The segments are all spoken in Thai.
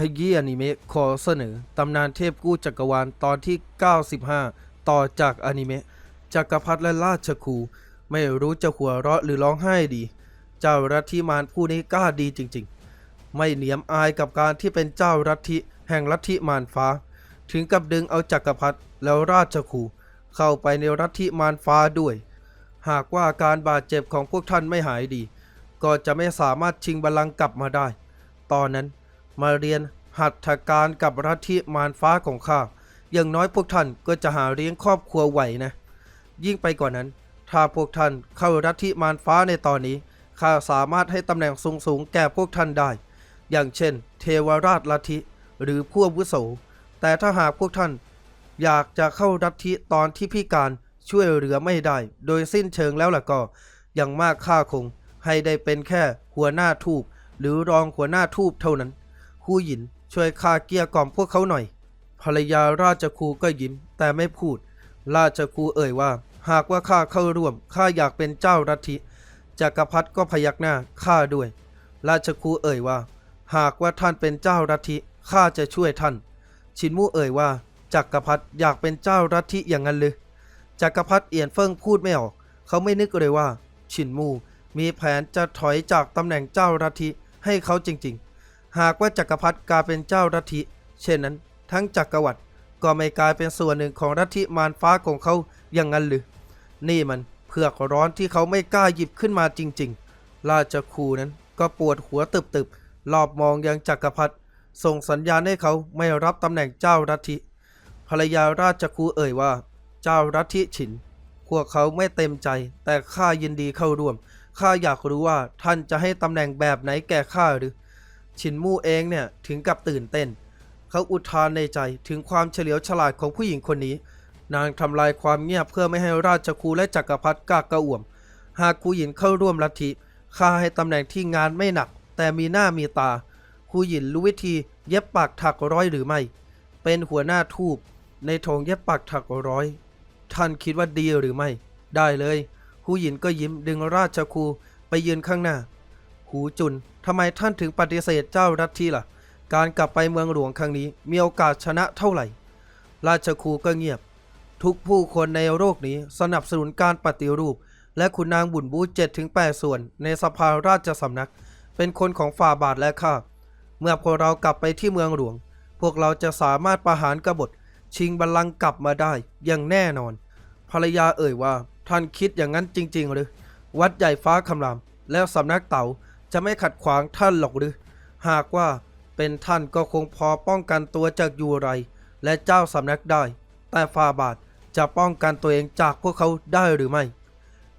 ขยี้อนิเมะขอเสนอ ตำนานเทพกู้จักรวาลตอนที่ 95 ต่อจากอนิเมะจักรพรรดิและราชครู ไม่รู้จะหัวเราะหรือร้องไห้ดี เจ้ารัทธิมารผู้นี้กล้าดีจริงๆ ไม่เหนียมอายกับการที่เป็นเจ้ารัทธิแห่งลัทธิมารฟ้า ถึงกับดึงเอาจักรพรรดิแล้วราชครู เข้าไปในลัทธิมารฟ้าด้วย หากว่าการบาดเจ็บของพวกท่านไม่หายดี ก็จะไม่สามารถชิงบัลลังก์กลับมาได้ ตอนนั้น มาเรียนหัตถการกับรัฐธิมารฟ้าของข้า อย่างน้อยพวกท่านก็จะหาเลี้ยงครอบครัวไหวนะ ยิ่งไปกว่านั้น ถ้าพวกท่านเข้ารัฐธิมารฟ้าในตอนนี้ ข้าสามารถให้ตำแหน่งสูงๆแก่พวกท่านได้ อย่างเช่น เทวราชลัทธิหรือผู้อาวุโส แต่ถ้าหากพวกท่าน อยากจะเข้ารัฐธิตอนที่พิการช่วยเหลือไม่ได้ โดยสิ้นเชิงแล้วล่ะก็อย่างมากข้าคง ให้ได้เป็นแค่หัวหน้าทูบหรือรองหัวหน้าทูบเท่านั้น ครูหยินช่วยข้าเกี้ยกล่อมพวกเขาหน่อย ภรรยาราชครูก็ยิ้ม แต่ไม่พูด ราชครูเอ่ยว่า หากว่าข้าเข้าร่วมข้าอยากเป็นเจ้ารัฐิจักรพรรดิก็พยักหน้าข้าด้วย ราชครูเอ่ยว่า หากว่าท่านเป็นเจ้ารัฐิข้าจะช่วยท่าน ชินมู่เอ่ยว่าจักรพรรดิอยากเป็นเจ้ารัฐิอย่างนั้นหรือจักรพรรดิเอียนเฟิงพูดไม่ออก เขาไม่นึกเลยว่า ชินมู่มีแผนจะถอยจากตำแหน่งเจ้ารัฐิให้เขาจริง ๆ หากว่าจักรพรรดิกลายเป็นเจ้ารัฐิเช่นนั้น ทั้งจักรวรรดิก็ไม่กลายเป็นส่วนหนึ่งของรัฐิมารฟ้าของเขาอย่างนั้นหรือ นี่มันเผือกร้อนที่เขาไม่กล้าหยิบขึ้นมาจริง ๆ ราชครูนั้นก็ปวดหัวตึบๆรอบมองยังจักรพรรดิส่งสัญญาณให้เขาไม่รับตำแหน่งเจ้ารัฐิภรรยาราชครูเอ่ยว่า เจ้ารัฐิฉิน พวกเขาไม่เต็มใจ แต่ข้ายินดีเข้าร่วมข้าอยากรู้ว่าท่านจะให้ตำแหน่งแบบไหนแก่ข้าหรือ ฉินมู่เองเนี่ยถึงกับตื่นเต้น เขาอุทานในใจถึงความเฉลียวฉลาดของผู้หญิงคนนี้ นางทำลายความเงียบเพื่อไม่ให้ราชครูและจักรพรรดิกล้ากระอ่วม หากครูหยินเข้าร่วมลัทธิข้าให้ตำแหน่งที่งานไม่หนัก แต่มีหน้ามีตาครูหยินรู้วิธีเย็บปากถักร้อยหรือไม่ เป็นหัวหน้าทูบในโถงเย็บปากถักร้อย ท่านคิดว่าดีหรือไม่ ได้เลยหูหยินก็ยิ้มดึงราชครูไปยืนข้างหน้า หูจุน ทำไมท่านถึงปฏิเสธเจ้ารัฐที่ล่ะ การกลับไปเมืองหลวงครั้งนี้มีโอกาสชนะเท่าไหร่ ราชครูก็เงียบ ทุกผู้คนในโลกนี้สนับสนุนการปฏิรูป และคุณนางบุญบูเจ็ดถึงแปดส่วน ในสภาราชสำนัก เป็นคนของฝ่าบาทและข้าเมื่อพวกเรากลับไปที่เมืองหลวง พวกเราจะสามารถประหารกบฏ ชิงบัลลังก์กลับมาได้อย่างแน่นอน ภรรยาเอ่ยว่าท่านคิดอย่างนั้นจริงๆหรือวัดใหญ่ฟ้าคำราม แล้วสำนักเต๋า จะไม่ขัดขวางท่านหรอกหรือ หากว่าเป็นท่านก็คงพอป้องกันตัวจากยูไร และเจ้าสำนักได้ แต่ฟาบาทจะป้องกันตัวเองจากพวกเขาได้หรือไม่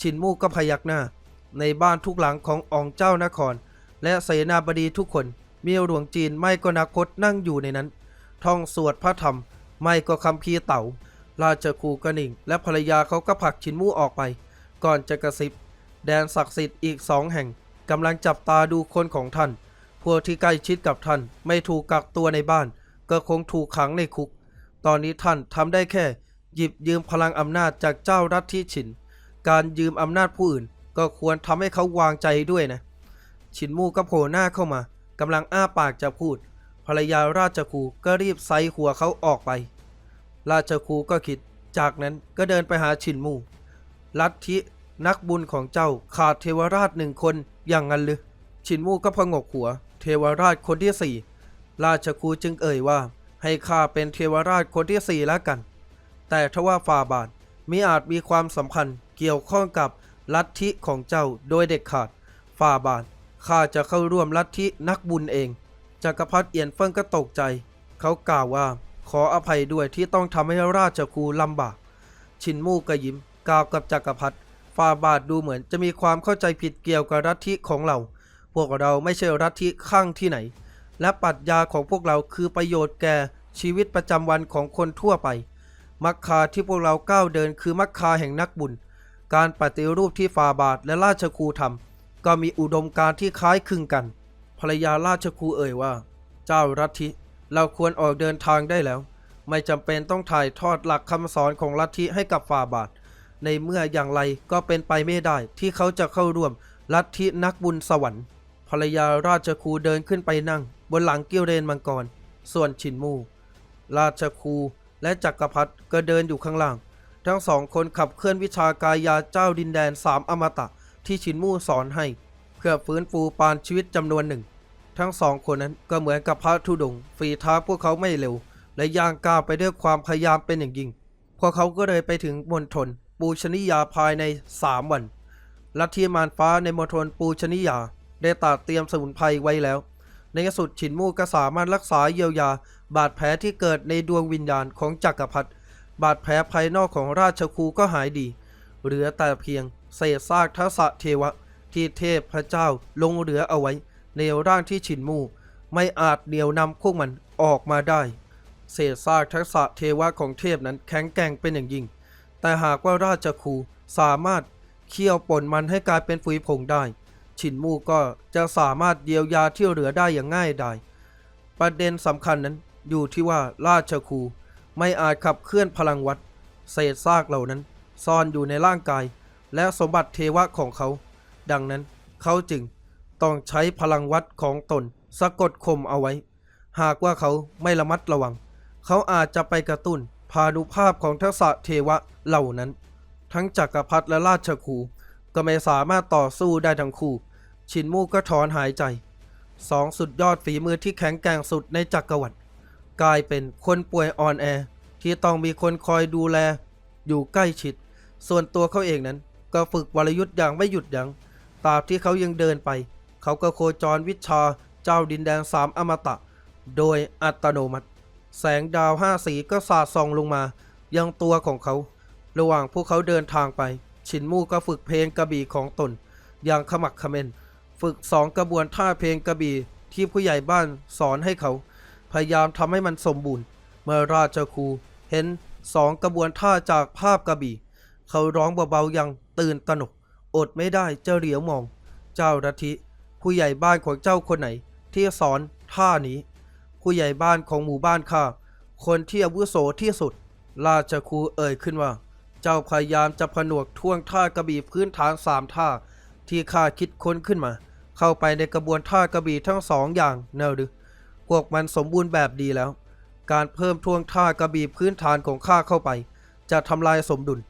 ชินมู่ก็พยักหน้า ในบ้านทุกหลังขององเจ้านคร และเสนาบดีทุกคนมีหลวงจีนไม่ก็นักพจนั่งอยู่ในนั้น ท่องสวดพระธรรม ไม่ก็คำพีเต่า ราชครูกระหนิ่ง และภรรยาเขาก็ผลักชินมู่ออกไป ก่อนจะกระซิบ แดนศักดิ์สิทธิ์อีกสองแห่ง กำลังจับตาดูคนของท่าน พวกที่ใกล้ชิดกับท่านไม่ถูกกักตัวในบ้าน ก็คงถูกขังในคุก ตอนนี้ท่านทำได้แค่ หยิบยืมพลังอำนาจจากเจ้ารัฐที่ฉิน การยืมอำนาจผู้อื่น ก็ควรทำให้เขาวางใจด้วยนะชินมู่ก็โผล่หน้าเข้ามากำลังอ้าปากจะพูด ภรรยาราชครูก็รีบไซหัวเขาออกไป ราชครูก็คิด จากนั้นก็เดินไปหาชินมู่ลัทธิ นักบุญของเจ้าขาดเทวราชหนึ่งคนอย่างนั้นหรือชินมู่ก็พงกหัว เทวราชคนที่สี่ราชครูจึงเอ่ยว่า ให้ข้าเป็นเทวราชคนที่สี่แล้วกัน แต่ทว่าฟาบาทมิอาจมีความสัมพันธ์เกี่ยวข้องกับลัทธิของเจ้าโดยเด็ดขาดฟาบาทข้าจะเข้าร่วมลัทธินักบุญเองจักรพรรดิเอียนเฟิงก็ตกใจ เขากล่าวว่า ขออภัยด้วยที่ต้องทำให้ราชครูลำบาก ชินมู่ก็ยิ้มกล่าวกับจักรพรรดิ ฟาบาทดูเหมือนจะมีความเข้าใจผิดเกี่ยวกับลัทธิของเรา พวกเราไม่ใช่ลัทธิข้างที่ไหน และปรัชญาของพวกเราคือประโยชน์แก่ชีวิตประจำวันของคนทั่วไป มักคาที่พวกเราก้าวเดินคือมักคาแห่งนักบุญ การปฏิรูปที่ฟาบาทและราชครูทำก็มีอุดมการที่คล้ายคลึงกัน ภรรยาราชครูเอ่ยว่า เจ้ารัฐิเราควรออกเดินทางได้แล้ว ไม่จำเป็นต้องถ่ายทอดหลักคำสอนของลัทธิให้กับฟาบาท ในเมื่ออย่างไรก็เป็นไปไม่ได้ที่เขาจะเข้าร่วมลัทธินักบุญสวรรค์ภรรยาราชครูเดินขึ้นไปนั่ง บนหลังเกียวเรนมังกร ส่วนชินมู ราชครูและจักรพรรดิก็เดินอยู่ข้างล่าง ทั้งสองคนขับเคลื่อนวิชากายาเจ้าดินแดนสามอมตะที่ชินมู่สอนให้ เพื่อฟื้นฟูปานชีวิตจำนวนหนึ่ง ทั้งสองคนนั้นก็เหมือนกับพระธุดงค์ฝีเท้าพวกเขาไม่เร็ว และย่างก้าวไปด้วยความพยายามเป็นอย่างยิ่งพวกเขาก็เลยไปถึงมณฑล ปูชนียาภายใน 3 วันลัทธิมารฟ้าในมณฑลปูชนียา ได้ตัดเตรียมสมุนไพรไว้แล้ว ในที่สุดฉินมู่ก็สามารถรักษาเยียวยา บาดแผลที่เกิดในดวงวิญญาณของจักรพรรดิบาดแผลภายนอกของราชครูก็หายดี เหลือแต่เพียงเศษซากทัศเทวะ ที่เทพพระเจ้าลงเหลือเอาไว้ ในร่างที่ฉินมู่ไม่อาจเหนียวนำพวกมันออกมาได้ เศษซากทักษะเทวะของเทพนั้นแข็งแกร่งเป็นอย่างยิ่ง แต่หากว่าราชครูสามารถเคี่ยวป่นมันให้กลายเป็นฝุยผงได้ฉินมู่ก็จะสามารถเยียวยาที่เหลือได้อย่างง่ายดายประเด็นสำคัญนั้นอยู่ที่ว่าราชครูไม่อาจขับเคลื่อนพลังวัดเศษซากเหล่านั้น ซ่อนอยู่ในร่างกาย และสมบัติเทวะของเขา ดังนั้นเขาจึงต้องใช้พลังวัดของตนสะกดข่มเอาไว้ หากว่าเขาไม่ระมัดระวัง เขาอาจจะไปกระตุ้น พานุภาพของทักษะเทวะเหล่านั้น ทั้งจักรพรรดิและราชครูก็ไม่สามารถต่อสู้ได้ทั้งคู่ ชินมู่ก็ถอนหายใจสองสุดยอดฝีมือที่แข็งแกร่งสุดในจักรวรรดิกลายเป็นคนป่วยอ่อนแอที่ต้องมีคนคอยดูแล อยู่ใกล้ชิด ส่วนตัวเขาเองนั้น ก็ฝึกวรยุทธ์อย่างไม่หยุดยัง้งตราบที่เขายังเดินไป เขาก็โคจรวิชาเจ้าดินแดนสามอมตะ โดยอัตโนมัติ แสงดาวห้าสีก็สาดส่องลงมา ยังตัวของเขา ระหว่างพวกเขาเดินทางไป ชินมู่ก็ฝึกเพลงกระบี่ของตน อย่างขมักเขม้นฝึกสองกระบวนท่าเพลงกระบี่ที่ผู้ใหญ่บ้านสอนให้เขา พยายามทำให้มันสมบูรณ์ เมื่อราชครูเห็นสองกระบวนท่าจากภาพกระบี่ เขาร้องเบาๆอย่างตื่นตระหนก อดไม่ได้เจ้าเหลียวมอง เจ้ารัทิผู้ใหญ่บ้านของเจ้าคนไหน ที่สอนท่านี้ ผู้ใหญ่บ้านของหมู่บ้านข้าคนที่อาวุโสที่สุด ราชครูเอ่ยขึ้นว่า เจ้าพยายามจะผนวกท่วงท่ากระบี่พื้นฐานสามท่า ที่ข้าคิดค้นขึ้นมา เข้าไปในกระบวนท่ากระบี่ทั้งสองอย่างเนอะหรือพวกมันสมบูรณ์แบบดีแล้ว การเพิ่มท่วงท่ากระบี่พื้นฐานของข้าเข้าไป จะทำลายสมดุล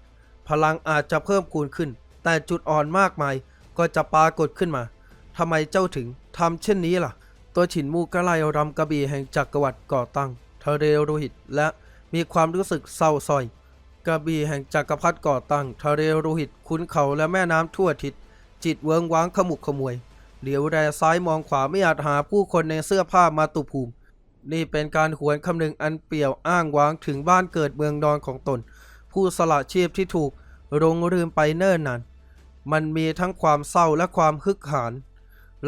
พลังอาจจะเพิ่มคูณขึ้น แต่จุดอ่อนมากมายก็จะปรากฏขึ้นมาทำไมเจ้าถึงทำเช่นนี้ล่ะ ตัวฉินมูก็ไล่รำกระบี่แห่งจักรวรรดิก่อตั้งทะเลโลหิต และมีความรู้สึกเศร้าซอยกระบี่แห่งจักรพรรดิก่อตั้งทะเลโลหิตคุ้นเขาและแม่น้ำทั่วทิศจิตเวิงว้างขมุกขมวย เหลียวแลซ้ายมองขวาไม่อาจหาผู้คนในเสื้อผ้ามาตุภูมิ นี่เป็นการหวนคำนึงอันเปี่ยวอ้างว้างถึงบ้านเกิดเมืองนอนของตน ผู้สละชีพที่ถูกรงลืมไปเนิ่นนานมันมีทั้งความเศร้าและความฮึกหาน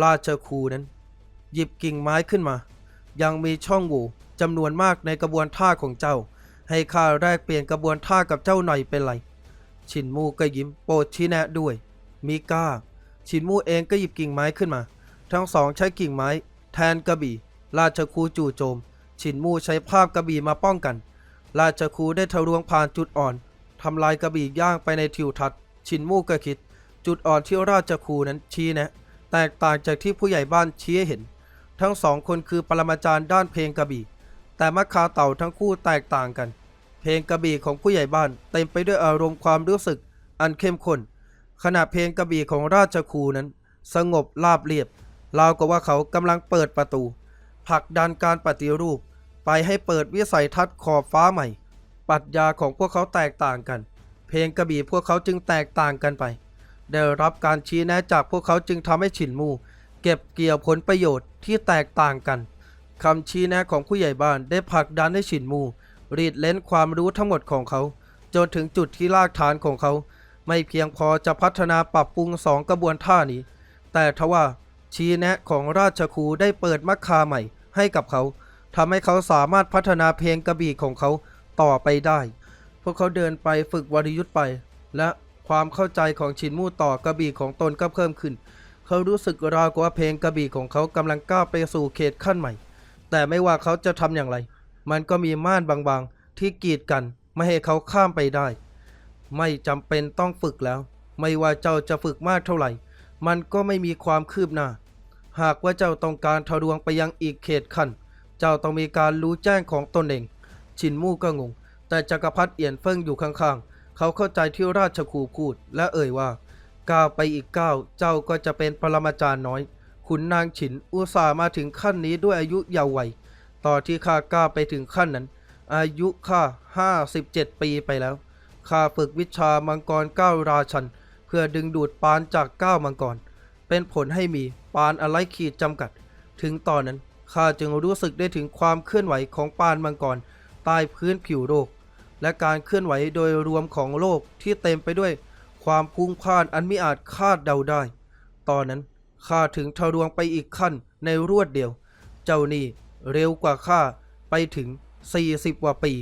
ราชคูนั้น หยิบกิ่งไม้ขึ้นมา ยังมีช่องโหว่จำนวนมากในกระบวนท่าของเจ้า ให้ข้าแลกเปลี่ยนกระบวนท่ากับเจ้าหน่อยเป็นไร ชินมูก็ยิ้มโปรดชี้แนะด้วยมีก้า ชินมูเองก็หยิบกิ่งไม้ขึ้นมา ทั้งสองใช้กิ่งไม้ แทนกระบี่ ราชครูจู่โจม ชินมูใช้ภาพกระบี่มาป้องกัน ราชครูได้ทะลวงผ่านจุดอ่อนทำลายกระบี่ย่างไปในทิวทัศน์ ชินมูก็คิด จุดอ่อนที่ราชครูนั้นชี้แนะ แตกต่างจากที่ผู้ใหญ่บ้านชี้เห็น ทั้งสองคนคือปรมาจารย์ด้านเพลงกระบี่ แต่มัคคาเต่าทั้งคู่แตกต่างกัน เพลงกระบี่ของผู้ใหญ่บ้านเต็มไปด้วยอารมณ์ความรู้สึก อันเข้มข้นขณะเพลงกระบี่ของราชครูนั้น สงบราบเรียบราวกับว่าเขากำลังเปิดประตูผลักดันการปฏิรูป ไปให้เปิดวิสัยทัศน์ขอบฟ้าใหม่ ปรัชญาของพวกเขาแตกต่างกัน เพลงกระบี่พวกเขาจึงแตกต่างกันไป ได้รับการชี้แนะจากพวกเขาจึงทำให้ฉินมู เก็บเกี่ยวผลประโยชน์ที่แตกต่างกันคำชี้แนะของผู้ใหญ่บ้านได้ผลักดันให้ฉินมู รีดเล้นความรู้ทั้งหมดของเขา จนถึงจุดที่รากฐานของเขา ไม่เพียงพอจะพัฒนาปรับปรุงสองกระบวนท่านี้ แต่ทว่าชี้แนะของราชครูได้เปิดมัคคาใหม่ให้กับเขาทำให้เขาสามารถพัฒนาเพลงกระบี่ของเขาต่อไปได้ พวกเขาเดินไปฝึกวรยุทธ์ไป และความเข้าใจของชินมู่ต่อกระบี่ของตนก็เพิ่มขึ้น เขารู้สึกราวกว่าเพลงกระบี่ของเขากำลังก้าวไปสู่เขตขั้นใหม่ แต่ไม่ว่าเขาจะทำอย่างไร มันก็มีม่านบางๆ ที่กีดกันไม่ให้เขาข้ามไปได้ ไม่จำเป็นต้องฝึกแล้ว ไม่ว่าเจ้าจะฝึกมากเท่าไหร่ มันก็ไม่มีความคืบหน้า หากว่าเจ้าต้องการทะลวงไปยังอีกเขตขั้น เจ้าต้องมีการรู้แจ้งของตนเอง ชินมู่ก็งง แต่จักรพรรดิเอียนเฟิงอยู่ข้างๆ เขาเข้าใจที่ราชครูพูดและเอ่ยว่า ก้าวไปอีกก้าวเจ้าก็จะเป็นปรมาจารย์น้อย ขุนนางฉินอุตส่าห์มาถึงขั้นนี้ด้วยอายุเยาว์วัยต่อที่ข้าก้าวไปถึงขั้นนั้น อายุข้า57ปีไปแล้วข้าฝึกวิชามังกรเก้าราชัน เพื่อดึงดูดปานจากเก้ามังกร เป็นผลให้มีปานอะไรขีดจำกัด ถึงตอนนั้นข้าจึงรู้สึกได้ถึงความเคลื่อนไหวของปานมังกรใต้พื้นผิวโลก และการเคลื่อนไหวโดยรวมของโลกที่เต็มไปด้วย ความพุ่งพล่านอันมิอาจคาดเดาได้ ตอนนั้นข้าถึงทะลวงไปอีกขั้นในรวดเดียว เจ้านี่เร็วกว่าข้าไปถึง 40 กว่าปี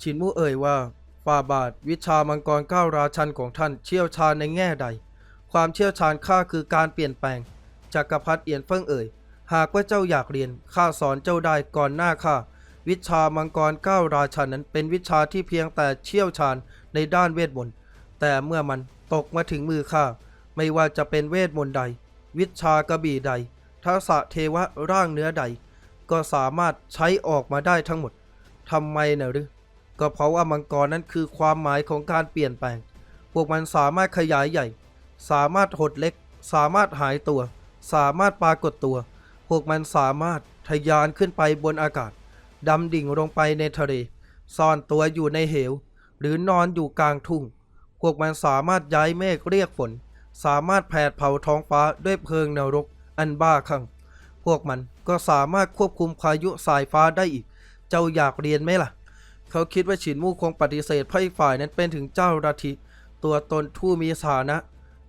ชินมูเอ่ยว่าฝ่าบาทวิชามังกรเก้าราชันของท่านเชี่ยวชาญในแง่ใด ความเชี่ยวชาญข้าคือการเปลี่ยนแปลงจักรพรรดิเอียนเฟิงเอ่ย หากว่าเจ้าอยากเรียนข้าสอนเจ้าได้ก่อนหน้าข้าวิชามังกรเก้าราชันนั้นเป็นวิชาที่เพียงแต่เชี่ยวชาญในด้านเวทมนต์แต่เมื่อมัน ตกมาถึงมือข้า ไม่ว่าจะเป็นเวทมนต์ใด วิชากระบี่ใดทักษะเทวะร่างเนื้อใด ก็สามารถใช้ออกมาได้ทั้งหมดทำไมนะหรือ ก็เพราะว่ามังกรนั้นคือความหมายของการเปลี่ยนแปลง พวกมันสามารถขยายใหญ่ สามารถหดเล็ก สามารถหายตัว สามารถปรากฏตัว พวกมันสามารถทะยานขึ้นไปบนอากาศดำดิ่งลงไปในทะเล ซ่อนตัวอยู่ในเหว หรือนอนอยู่กลางทุ่ง พวกมันสามารถย้ายเมฆเรียกฝน สามารถแผดเผาท้องฟ้าด้วยเพลิงนรกอันบ้าคลั่ง พวกมันก็สามารถควบคุมพายุสายฟ้าได้อีก เจ้าอยากเรียนไหมล่ะ เขาคิดว่าฉินมู่คงปฏิเสธเพราะอีกฝ่ายนั้นเป็นถึงเจ้าราธิตัวตนทู่มีฐานะ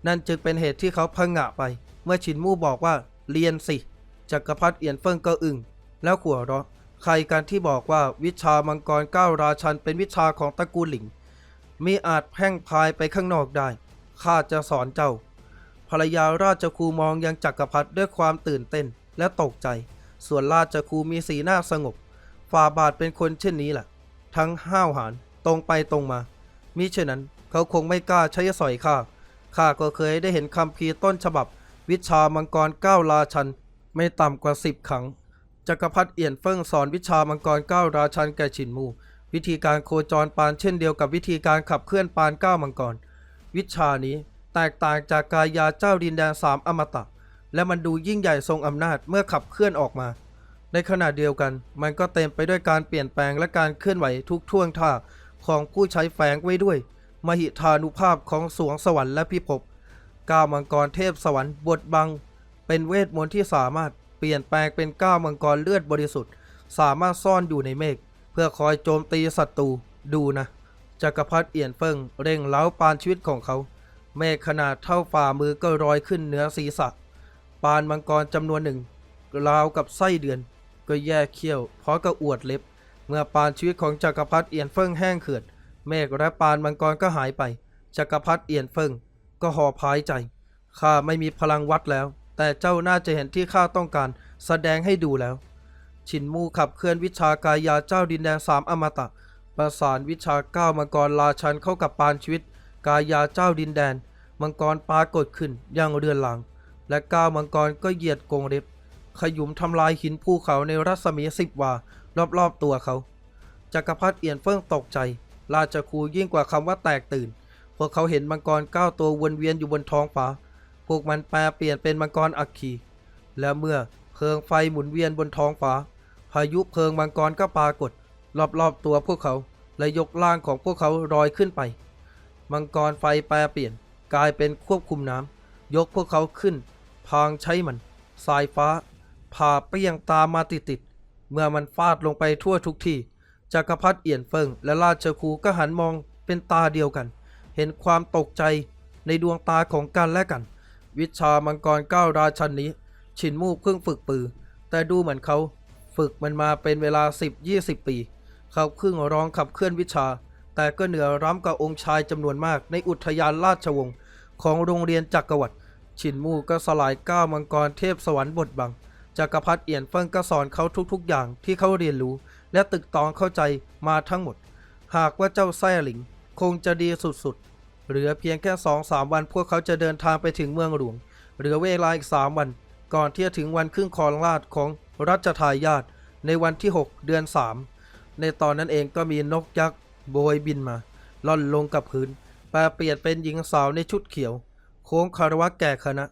นั่นจึงเป็นเหตุที่เขาพังงะไป เมื่อฉินมู่บอกว่าเรียนสิ จักรพรรดิเอียนเฟิงก็อึ้งแล้วขัวเราะ ใครกันที่บอกว่าวิชามังกรเก้าราชันเป็นวิชาของตระกูลหลิง มีอาจแพ่งพายไปข้างนอกได้ ข้าจะสอนเจ้า ภรรยาราชครูมองยังจักรพรรดิด้วยความตื่นเต้นและตกใจ ส่วนราชครูมีสีหน้าสงบ ฝ่าบาทเป็นคนเช่นนี้แหละ ทั้งห้าวหาญตรงไปตรงมา มิเช่นนั้นเขาคงไม่กล้าใช้สอยข้า ข้าก็เคยได้เห็นคำพีต้นฉบับ วิชามังกรก้าราชัน ไม่ต่ำกว่าสิบครั้ง จักรพรรดิเอี่ยนเฟิงสอนวิชามังกรก้าราชันแก่ฉินมู วิธีการโคจรปานเช่นเดียวกับวิธีการขับเคลื่อนปานก้ามังกร วิชานี้แตกต่างจากกายาเจ้าดินแดนสามอมตะ และมันดูยิ่งใหญ่ทรงอำนาจเมื่อขับเคลื่อนออกมา ในขณะเดียวกัน มันก็เต็มไปด้วยการเปลี่ยนแปลงและการเคลื่อนไหวทุกท่วงท่าของผู้ใช้แฝงไว้ด้วย มหิทานุภาพของสวงสวรรค์และพิภพก้าวมังกรเทพสวรรค์บทบัง เป็นเวทมนต์ที่สามารถเปลี่ยนแปลงเป็นก้าวมังกรเลือดบริสุทธิ์ สามารถซ่อนอยู่ในเมฆ เพื่อคอยโจมตีศัตรูดูนะจักรพรรดิเอียนเฟิงเร่งเล้าปานชีวิตของเขา เมฆขนาดเท่าฝ่ามือก็ลอยขึ้นเหนือศีรษะ ปานมังกรจำนวนหนึ่งราวกับไส้เดือน ก็แยกเขี้ยวเพราะก็อวดเล็บ เมื่อปานชีวิตของจักรพรรดิเอียนเฟิงแห้งเขือดเมฆและปานมังกรก็หายไป จักรพรรดิเอียนเฟิงก็หอบพายใจข้าไม่มีพลังวัดแล้ว แต่เจ้าน่าจะเห็นที่ข้าต้องการ แสดงให้ดูแล้ว ชินมูขับเคลื่อนวิชากายาเจ้าดินแดนสามอมตะ ประสานวิชาเก้ามังกรราชันเข้ากับปานชีวิต กายาเจ้าดินแดน มังกรปรากฏขึ้นอย่างเรือนหลัง และก้าวมังกรก็เหยียดกงเล็บ ขยุมทำลายหินภูเขาในรัศมีสิบวารอบๆตัวเขาจักรพรรดิเอียนเฟิงตกใจ ราชครูยิ่งกว่าคำว่าแตกตื่น พวกเขาเห็นมังกรเก้าตัววนเวียนอยู่บนท้องฟ้า พวกมันแปลเปลี่ยนเป็นมังกรอัคคีและเมื่อเพลิงไฟหมุนเวียนบนท้องฟ้า พายุเพลิงมังกรก็ปรากฏ รอบๆตัวพวกเขาและยกร่างของพวกเขาลอยขึ้นไป มังกรไฟแปรเปลี่ยนกลายเป็นควบคุมน้ำยกพวกเขาขึ้น พางใช้มัน สายฟ้า ผ่าเปรี้ยงตามมาติดๆเมื่อมันฟาดลงไปทั่วทุกที่จักรพรรดิเอี่ยนเฟิงและราชครูก็หันมองเป็นตาเดียวกัน เห็นความตกใจในดวงตาของกันและกัน วิชามังกรเก้าราชันนี้ฉินมู่เพิ่งฝึกปือ แต่ดูเหมือนเขา ฝึกมันมาเป็นเวลา 10-20 ปี เขาเพิ่งร้องขับเคลื่อนวิชา แต่ก็เหนือร้ำกับองค์ชายจำนวนมากในอุทยานราชวงศ์ของโรงเรียนจักรวรรดิฉินมู่ก็สลายก้าวมังกรเทพสวรรค์บทบังจักรพรรดิเอียนเฟิงก็สอนเขาทุกๆ อย่างที่เขาเรียนรู้ และตึกตองเข้าใจมาทั้งหมด หากว่าเจ้าแซ่หลิง คงจะดีสุดๆ เหลือเพียงแค่สองสามวันพวกเขาจะเดินทางไปถึงเมืองหลวง เหลือเวลาอีกสามวัน ก่อนที่จะถึงวันขึ้นครองราชของ รัชทายาทในวันที่ 6 เดือน 3 ในตอนนั้นเองก็มีนกยักษ์โบยบินมา ล่อนลงกับพื้นแปลเปลี่ยนเป็นหญิงสาวในชุดเขียว โค้งคารวะแก่คณะ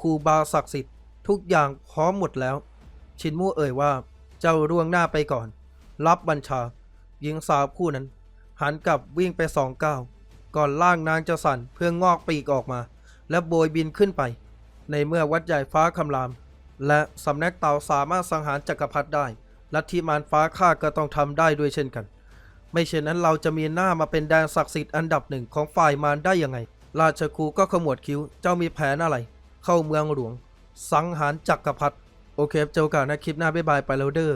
ครูบาศักดิ์สิทธิ์ทุกอย่างพร้อมหมดแล้ว ชินมู่เอ่ยว่าเจ้าร่วงหน้าไปก่อน รับบัญชา หญิงสาวผู้นั้น หันกลับวิ่งไปสองก้าวก่อนล่างนางจะสั่นเพื่องอกปีกออกมา และโบยบินขึ้นไป ในเมื่อวัดใหญ่ฟ้าคำราม และสำนักเต่าสามารถสังหารจักรพรรดิได้ ลัทธิมารฟ้าข้าก็ต้องทำได้ด้วยเช่นกัน ไม่เช่นนั้นเราจะมีหน้ามาเป็นแดนศักดิ์สิทธิ์อันดับหนึ่งของฝ่ายมารได้ยังไง ราชครูก็ขมวดคิ้ว เจ้ามีแผนอะไร เข้าเมืองหลวง สังหารจักรพรรดิ โอเคเจอกันนะคลิปหน้าบ๊ายบายไปแล้วเด้อ